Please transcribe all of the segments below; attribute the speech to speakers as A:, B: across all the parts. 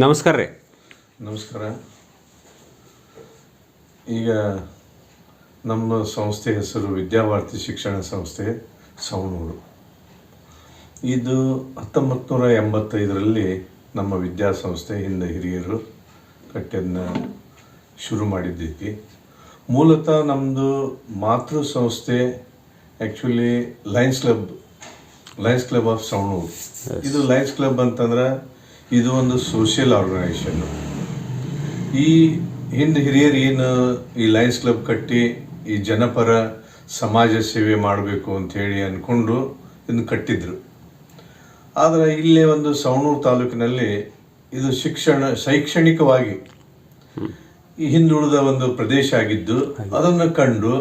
A: ನಮಸ್ಕಾರ ರೀ.
B: ನಮಸ್ಕಾರ. ಈಗ ನಮ್ಮ ಸಂಸ್ಥೆ ಹೆಸರು ವಿದ್ಯಾವಾರ್ತಿ ಶಿಕ್ಷಣ ಸಂಸ್ಥೆ ಸವಣೂರು. ಇದು ಹತ್ತೊಂಬತ್ತು ನೂರ ಎಂಬತ್ತೈದರಲ್ಲಿ ನಮ್ಮ ವಿದ್ಯಾಸಂಸ್ಥೆ ಹಿಂದೆ ಹಿರಿಯರು ಕಟ್ಟೆಯನ್ನು ಶುರು ಮಾಡಿದ್ದೈತಿ ಮೂಲತಃ ನಮ್ಮದು ಮಾತೃ ಸಂಸ್ಥೆ actually lions club lions club of Savanur ಇದು ಲಯನ್ಸ್ ಕ್ಲಬ್ ಅಂತಂದ್ರೆ ಇದು ಒಂದು ಸೋಷಿಯಲ್ ಆರ್ಗನೈಸೇಷನ್ ಈ ಹಿಂದೆ ಹಿರಿಯರು ಏನು ಈ ಲಯನ್ಸ್ ಕ್ಲಬ್ ಕಟ್ಟಿ ಈ ಜನಪರ ಸಮಾಜ ಸೇವೆ ಮಾಡಬೇಕು ಅಂತ ಹೇಳಿ ಅಂದ್ಕೊಂಡು ಇದನ್ನು ಕಟ್ಟಿದ್ರು. ಆದರೆ ಇಲ್ಲೇ ಒಂದು ಸವಣೂರು ತಾಲೂಕಿನಲ್ಲಿ ಇದು ಶಿಕ್ಷಣ, ಶೈಕ್ಷಣಿಕವಾಗಿ ಈ ಹಿಂದುಳಿದ ಒಂದು ಪ್ರದೇಶ ಆಗಿದ್ದು ಅದನ್ನು ಕಂಡು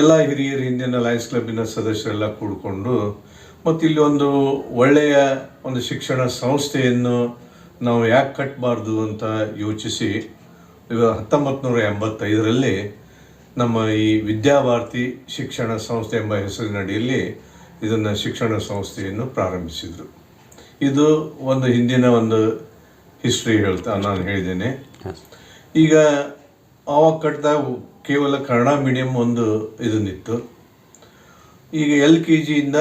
B: ಎಲ್ಲ ಹಿರಿಯರು, ಹಿಂದಿನ ಲಯನ್ಸ್ ಕ್ಲಬ್ಬಿನ ಸದಸ್ಯರೆಲ್ಲ ಕೂಡಿಕೊಂಡು ಮತ್ತು ಇಲ್ಲಿ ಒಂದು ಒಳ್ಳೆಯ ಒಂದು ಶಿಕ್ಷಣ ಸಂಸ್ಥೆಯನ್ನು ನಾವು ಯಾಕೆ ಕಟ್ಟಬಾರ್ದು ಅಂತ ಯೋಚಿಸಿ ಹತ್ತೊಂಬತ್ತು ನೂರ ಎಂಬತ್ತೈದರಲ್ಲಿ ನಮ್ಮ ಈ ವಿದ್ಯಾಭಾರತಿ ಶಿಕ್ಷಣ ಸಂಸ್ಥೆ ಎಂಬ ಹೆಸರಿನಡಿಯಲ್ಲಿ ಇದನ್ನು ಶಿಕ್ಷಣ ಸಂಸ್ಥೆಯನ್ನು ಪ್ರಾರಂಭಿಸಿದರು. ಇದು ಒಂದು ಹಿಂದಿನ ಒಂದು ಹಿಸ್ಟ್ರಿ ಹೇಳ್ತಾ ನಾನು ಹೇಳಿದ್ದೇನೆ. ಈಗ ಆವಾಗ ಕಟ್ಟಿದಾಗ ಕೇವಲ ಕನ್ನಡ ಮೀಡಿಯಂ ಒಂದು ಇದನ್ನಿತ್ತು ಈಗ ಎಲ್ ಕೆ ಜಿಯಿಂದ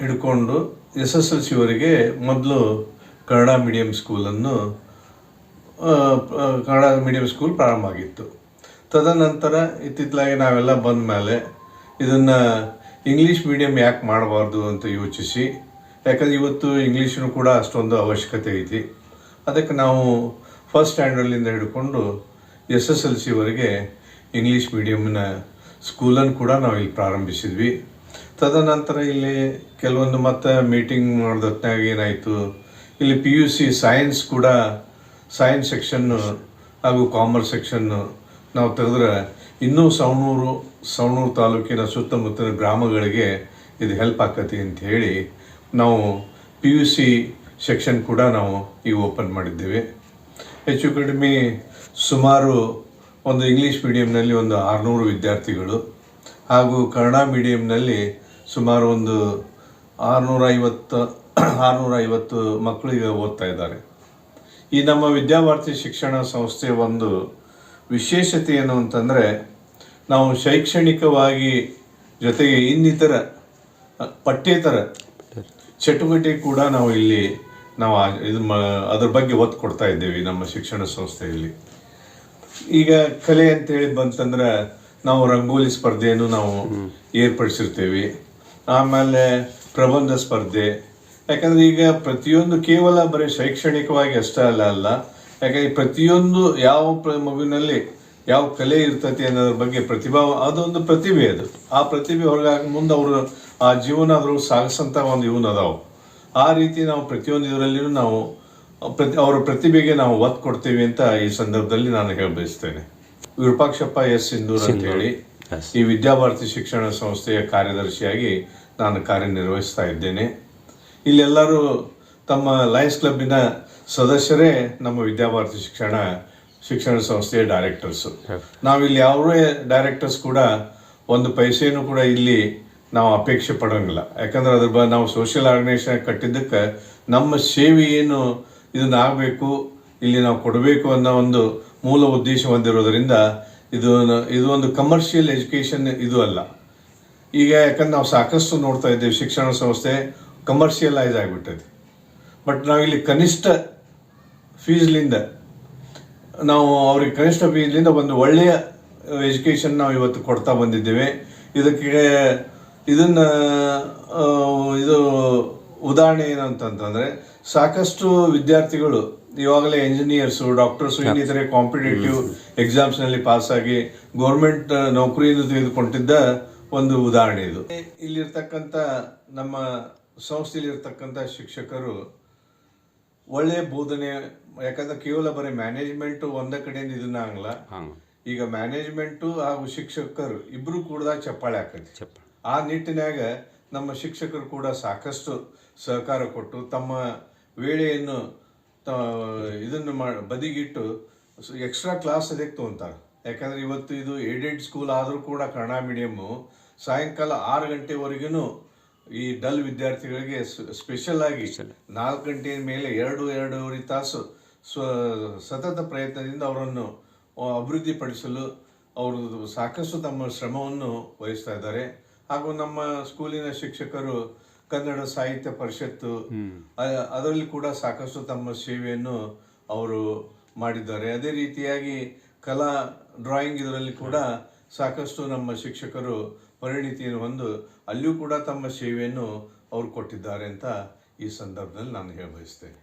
B: ಹಿಡ್ಕೊಂಡು ಎಸ್ ಎಸ್ ಎಲ್ ಸಿವರೆಗೆ ಮೊದಲು ಕನ್ನಡ ಮೀಡಿಯಂ ಸ್ಕೂಲನ್ನು ಕನ್ನಡ ಮೀಡಿಯಂ ಸ್ಕೂಲ್ ಪ್ರಾರಂಭ ಆಗಿತ್ತು. ತದನಂತರ ಇತ್ತಿತ್ತಲಾಗಿ ನಾವೆಲ್ಲ ಬಂದ ಮೇಲೆ ಇದನ್ನು ಇಂಗ್ಲೀಷ್ ಮೀಡಿಯಂ ಯಾಕೆ ಮಾಡಬಾರ್ದು ಅಂತ ಯೋಚಿಸಿ, ಯಾಕಂದ್ರೆ ಇವತ್ತು ಇಂಗ್ಲೀಷಿನೂ ಕೂಡ ಅಷ್ಟೊಂದು ಅವಶ್ಯಕತೆ ಐತಿ. ಅದಕ್ಕೆ ನಾವು ಫಸ್ಟ್ ಸ್ಟ್ಯಾಂಡರ್ಡ್ಲಿಂದ ಹಿಡ್ಕೊಂಡು ಎಸ್ ಎಸ್ ಎಲ್ ಸಿವರೆಗೆ ಇಂಗ್ಲೀಷ್ ಮೀಡಿಯಮ್ನ ಸ್ಕೂಲನ್ನು ಕೂಡ ನಾವು ಇಲ್ಲಿ ಪ್ರಾರಂಭಿಸಿದ್ವಿ. ತದನಂತರ ಇಲ್ಲಿ ಕೆಲವೊಂದು ಮತ್ತೆ ಮೀಟಿಂಗ್ ಮಾಡಿದೊತ್ತಿನಾಗ ಏನಾಯಿತು? ಇಲ್ಲಿ ಪಿ ಯು ಸಿ ಸೈನ್ಸ್ ಕೂಡ ಸೈನ್ಸ್ ಸೆಕ್ಷನ್ನು ಹಾಗೂ ಕಾಮರ್ಸ್ ಸೆಕ್ಷನ್ನು ನಾವು ತೆಗೆದ್ರೆ ಇನ್ನೂ ಸವಣೂರು ಸವಣೂರು ತಾಲೂಕಿನ ಸುತ್ತಮುತ್ತಲಿನ ಗ್ರಾಮಗಳಿಗೆ ಇದು ಹೆಲ್ಪ್ ಆಕತಿ ಅಂತ ಹೇಳಿ ನಾವು ಪಿ ಯು ಸಿ ಸೆಕ್ಷನ್ ಕೂಡ ನಾವು ಈಗ ಓಪನ್ ಮಾಡಿದ್ದೇವೆ. ಹೆಚ್ಚು ಕಡಿಮೆ ಸುಮಾರು ಒಂದು ಇಂಗ್ಲೀಷ್ ಮೀಡಿಯಂನಲ್ಲಿ ಒಂದು ಆರುನೂರು ವಿದ್ಯಾರ್ಥಿಗಳು ಹಾಗೂ ಕನ್ನಡ ಮೀಡಿಯಂನಲ್ಲಿ ಸುಮಾರು ಒಂದು ಆರುನೂರ ಐವತ್ತು ಆರುನೂರ ಐವತ್ತು ಮಕ್ಕಳು ಈಗ ಓದ್ತಾ ಇದ್ದಾರೆ. ಈ ನಮ್ಮ ವಿದ್ಯಾವಾರ್ತಿ ಶಿಕ್ಷಣ ಸಂಸ್ಥೆ ಒಂದು ವಿಶೇಷತೆ ಏನು ಅಂತಂದರೆ ನಾವು ಶೈಕ್ಷಣಿಕವಾಗಿ ಜೊತೆಗೆ ಇನ್ನಿತರ ಪಠ್ಯೇತರ ಚಟುವಟಿಕೆ ಕೂಡ ನಾವು ಇಲ್ಲಿ ನಾವು ಇದು ಮ ಅದ್ರ ಬಗ್ಗೆ ಒತ್ತು ಕೊಡ್ತಾ ಇದ್ದೇವೆ ನಮ್ಮ ಶಿಕ್ಷಣ ಸಂಸ್ಥೆಯಲ್ಲಿ. ಈಗ ಕಲೆ ಅಂತ ಹೇಳಿ ಬಂತಂದ್ರೆ ನಾವು ರಂಗೋಲಿ ಸ್ಪರ್ಧೆಯನ್ನು ನಾವು ಏರ್ಪಡಿಸಿರ್ತೇವೆ. ಆಮೇಲೆ ಪ್ರಬಂಧ ಸ್ಪರ್ಧೆ. ಯಾಕಂದ್ರೆ ಈಗ ಪ್ರತಿಯೊಂದು ಕೇವಲ ಬರೀ ಶೈಕ್ಷಣಿಕವಾಗಿ ಅಷ್ಟೇ ಅಲ್ಲ ಅಲ್ಲ ಯಾಕಂದ್ರೆ ಪ್ರತಿಯೊಂದು ಯಾವ ಪ್ರ- ಮಗುವಿನಲ್ಲಿ ಯಾವ ಕಲೆ ಇರ್ತತಿ ಅನ್ನೋದ್ರ ಬಗ್ಗೆ ಪ್ರತಿಭಾ ಅದೊಂದು ಪ್ರತಿಭೆ ಅದು. ಆ ಪ್ರತಿಭೆ ಹೊರಗಾಗ ಮುಂದೆ ಅವರು ಆ ಜೀವನ ಅದ್ರೊಳಗೆ ಸಾಗಿಸಂತ ಒಂದು ಇವನ್ ಅದಾವು. ಆ ರೀತಿ ನಾವು ಪ್ರತಿಯೊಂದು ಇದರಲ್ಲಿಯೂ ನಾವು ಪ್ರತಿ ಅವರ ಪ್ರತಿಭೆಗೆ ನಾವು ಒತ್ತು ಕೊಡ್ತೀವಿ ಅಂತ ಈ ಸಂದರ್ಭದಲ್ಲಿ ನಾನು ಹೇಳ ಬಯಸ್ತೇನೆ ವಿರೂಪಾಕ್ಷಪ್ಪ ಎಸ್ ಸಿಂಧೂರ್ ಅಂತ ಹೇಳಿ. ಈ ವಿದ್ಯಾಭಾರತಿ ಶಿಕ್ಷಣ ಸಂಸ್ಥೆಯ ಕಾರ್ಯದರ್ಶಿಯಾಗಿ ನಾನು ಕಾರ್ಯನಿರ್ವಹಿಸ್ತಾ ಇದ್ದೇನೆ. ಇಲ್ಲೆಲ್ಲರೂ ತಮ್ಮ ಲಯನ್ಸ್ ಕ್ಲಬ್ಬಿನ ಸದಸ್ಯರೇ ನಮ್ಮ ವಿದ್ಯಾಭಾರತಿ ಶಿಕ್ಷಣ ಶಿಕ್ಷಣ ಸಂಸ್ಥೆಯ ಡೈರೆಕ್ಟರ್ಸು ನಾವಿಲ್ಲಿ ಯಾವೇ ಡೈರೆಕ್ಟರ್ಸ್ ಕೂಡ ಒಂದು ಪೈಸೆಯನ್ನು ಕೂಡ ಇಲ್ಲಿ ನಾವು ಅಪೇಕ್ಷೆ ಪಡೋಂಗಿಲ್ಲ. ಯಾಕಂದ್ರೆ ಅದ್ರ ಬ ನಾವು ಸೋಷಿಯಲ್ ಆರ್ಗನೈಸೇಷನ್ ಕಟ್ಟಿದ್ದಕ್ಕೆ ನಮ್ಮ ಸೇವೆ ಏನು ಇದನ್ನ ಆಗಬೇಕು ಇಲ್ಲಿ ನಾವು ಕೊಡಬೇಕು ಅನ್ನೋ ಒಂದು ಮೂಲ ಉದ್ದೇಶ ಹೊಂದಿರೋದ್ರಿಂದ ಇದು ಇದು ಒಂದು ಕಮರ್ಷಿಯಲ್ ಎಜುಕೇಷನ್ ಇದು ಅಲ್ಲ. ಈಗ ಯಾಕಂದ್ರೆ ನಾವು ಸಾಕಷ್ಟು ನೋಡ್ತಾ ಇದ್ದೇವೆ, ಶಿಕ್ಷಣ ಸಂಸ್ಥೆ ಕಮರ್ಷಿಯಲೈಸ್ ಆಗಿಬಿಟ್ಟೈತಿ ಬಟ್ ನಾವಿಲ್ಲಿ ಕನಿಷ್ಠ ಫೀಸ್ಲಿಂದ ನಾವು ಅವ್ರಿಗೆ ಕನಿಷ್ಠ ಫೀಸ್ಲಿಂದ ಒಂದು ಒಳ್ಳೆಯ ಎಜುಕೇಷನ್ ನಾವು ಇವತ್ತು ಕೊಡ್ತಾ ಬಂದಿದ್ದೇವೆ. ಇದಕ್ಕೆ, ಇದನ್ನ ಇದು ಉದಾಹರಣೆ ಏನಂತಂತಂದರೆ ಸಾಕಷ್ಟು ವಿದ್ಯಾರ್ಥಿಗಳು ಇವಾಗಲೇ ಇಂಜಿನಿಯರ್ಸು ಡಾಕ್ಟರ್ಸು ಇನ್ನಿತರೆ ಕಾಂಪಿಟೇಟಿವ್ ಎಕ್ಸಾಮ್ಸ್ನಲ್ಲಿ ಪಾಸ್ ಆಗಿ ಗೌರ್ಮೆಂಟ್ ನೌಕರಿಯನ್ನು ತೆಗೆದುಕೊಂಡಿದ್ದ ಒಂದು ಉದಾಹರಣೆ ಇದು. ಇಲ್ಲಿರ್ತಕ್ಕಂಥ ನಮ್ಮ ಸಂಸ್ಥೆಯಲ್ಲಿರ್ತಕ್ಕಂಥ ಶಿಕ್ಷಕರು ಒಳ್ಳೆ ಬೋಧನೆ ಯಾಕಂದ್ರೆ ಕೇವಲ ಬರೀ ಮ್ಯಾನೇಜ್ಮೆಂಟ್ ಒಂದೇ ಕಡೆಯಿಂದ ಇದನ್ನ ಆಗಲ್ಲ. ಈಗ ಮ್ಯಾನೇಜ್ಮೆಂಟು ಹಾಗೂ ಶಿಕ್ಷಕರು ಇಬ್ರು ಕೂಡ ಚಪ್ಪಾಳೆ ಹಾಕತಿ ಆ ನಿಟ್ಟಿನಾಗ ನಮ್ಮ ಶಿಕ್ಷಕರು ಕೂಡ ಸಾಕಷ್ಟು ಸಹಕಾರ ಕೊಟ್ಟು ತಮ್ಮ ವೇಳೆಯನ್ನು ಇದನ್ನು ಮಾಡಿ ಬದಿಗಿಟ್ಟು ಎಕ್ಸ್ಟ್ರಾ ಕ್ಲಾಸ್ ಅದಕ್ಕೆ ತೊಗೊಂತಾರೆ. ಯಾಕಂದರೆ ಇವತ್ತು ಇದು ಏಡೆಡ್ ಸ್ಕೂಲ್ ಆದರೂ ಕೂಡ ಕನ್ನಡ ಮೀಡಿಯಮ್ಮು ಸಾಯಂಕಾಲ ಆರು ಗಂಟೆವರೆಗೂ ಈ ಡಲ್ ವಿದ್ಯಾರ್ಥಿಗಳಿಗೆ ಸ್ಪೆಷಲ್ ಆಗಿ ನಾಲ್ಕು ಗಂಟೆಯ ಮೇಲೆ ಎರಡು ಎರಡೂವರೆ ತಾಸು ಸ್ವ ಸತತ ಪ್ರಯತ್ನದಿಂದ ಅವರನ್ನು ಅಭಿವೃದ್ಧಿಪಡಿಸಲು ಅವರು ಸಾಕಷ್ಟು ತಮ್ಮ ಶ್ರಮವನ್ನು ವಹಿಸ್ತಾ ಇದ್ದಾರೆ. ಹಾಗೂ ನಮ್ಮ ಸ್ಕೂಲಿನ ಶಿಕ್ಷಕರು ಕನ್ನಡ ಸಾಹಿತ್ಯ ಪರಿಷತ್ತು ಅದರಲ್ಲಿ ಕೂಡ ಸಾಕಷ್ಟು ತಮ್ಮ ಸೇವೆಯನ್ನು ಅವರು ಮಾಡಿದ್ದಾರೆ. ಅದೇ ರೀತಿಯಾಗಿ ಕಲಾ ಡ್ರಾಯಿಂಗ್ ಇದರಲ್ಲಿ ಕೂಡ ಸಾಕಷ್ಟು ನಮ್ಮ ಶಿಕ್ಷಕರು ಪರಿಣಿತಿಯನ್ನು ಹೊಂದು ಅಲ್ಲಿಯೂ ಕೂಡ ತಮ್ಮ ಸೇವೆಯನ್ನು ಅವರು ಕೊಟ್ಟಿದ್ದಾರೆ ಅಂತ ಈ ಸಂದರ್ಭದಲ್ಲಿ ನಾನು ಹೇಳ ಬಯಸ್ತೇನೆ